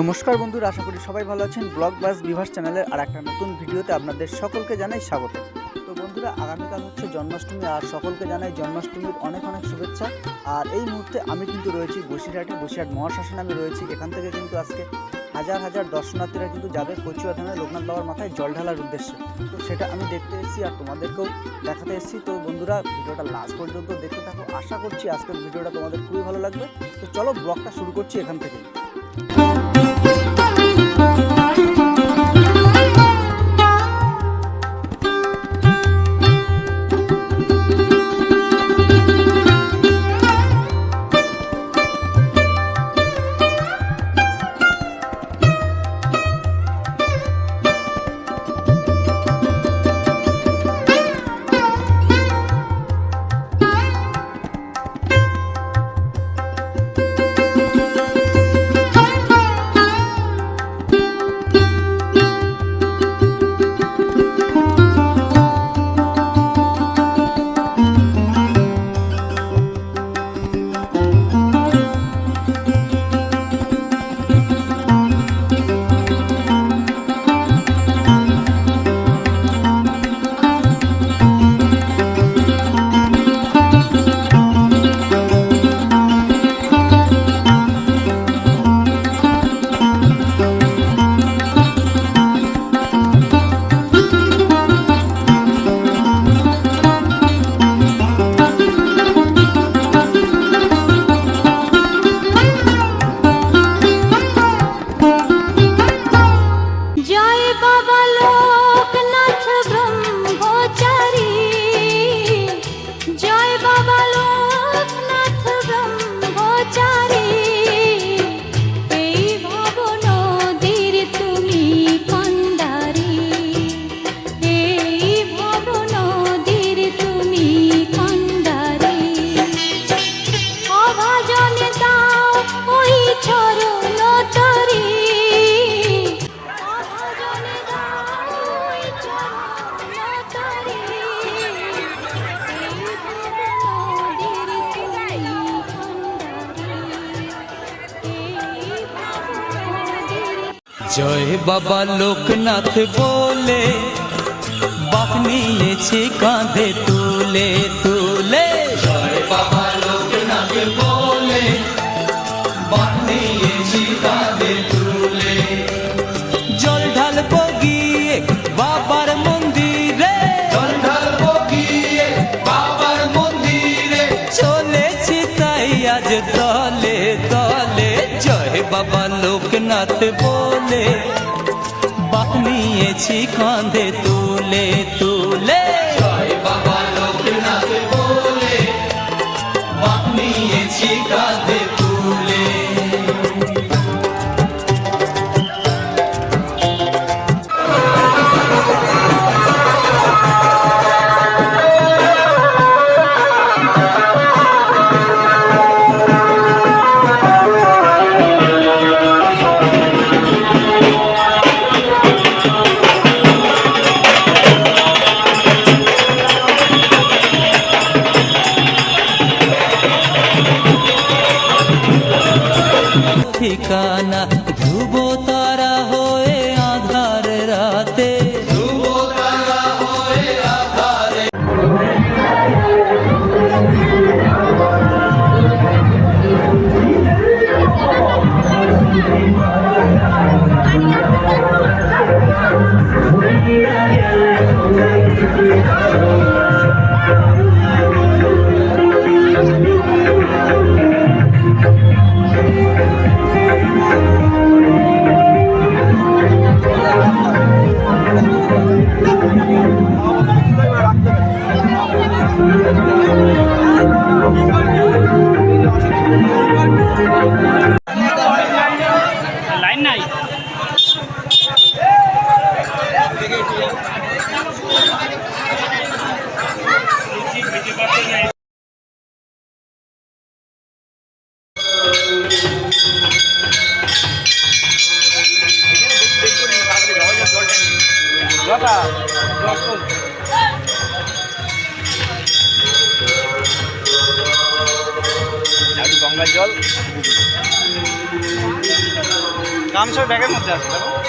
নমস্কার বন্ধুরা, আশা করি সবাই ভালো আছেন। ব্লগ বাস বিভাস চ্যানেলের আর একটা নতুন ভিডিওতে আপনাদের সকলকে জানাই স্বাগত। তো বন্ধুরা, আগামীকাল হচ্ছে জন্মাষ্টমী, আর সকলকে জানাই জন্মাষ্টমীর অনেক অনেক শুভেচ্ছা। আর এই মুহূর্তে আমি কিন্তু রয়েছি বসিরহাটে, বসিরহাট মহাশ্মশানে আমি রয়েছি এখান থেকে কিন্তু আজকে হাজার হাজার দর্শনার্থীরা কিন্তু যাবে কচুয়া থানায় লোকনাথ বাবার মাথায় জল ঢালার উদ্দেশ্যে। তো সেটা আমি দেখতে এসেছি আর তোমাদেরকেও দেখাতে এসেছি। তো বন্ধুরা, ভিডিওটা লাস্ট পর্যন্ত দেখতে থাকো। আশা করছি আজকের ভিডিওটা তোমাদের খুবই ভালো লাগবে। তো চলো ব্লগটা শুরু করছি এখান থেকে। জয় বাবা লোকনাথ বলে বাপ নিয়েছে কাঁধে তুলে তুলে লোকনাথ বলে বাপ নিয়েছি কাঁধে তুলে তুলে। বাবা লোকনাথ বলে বাপ নিয়েছি কাঁধে ঠিকানা ধ্রুব গঙ্গার জল। গামছার ব্যাগের মধ্যে আছে দেখো।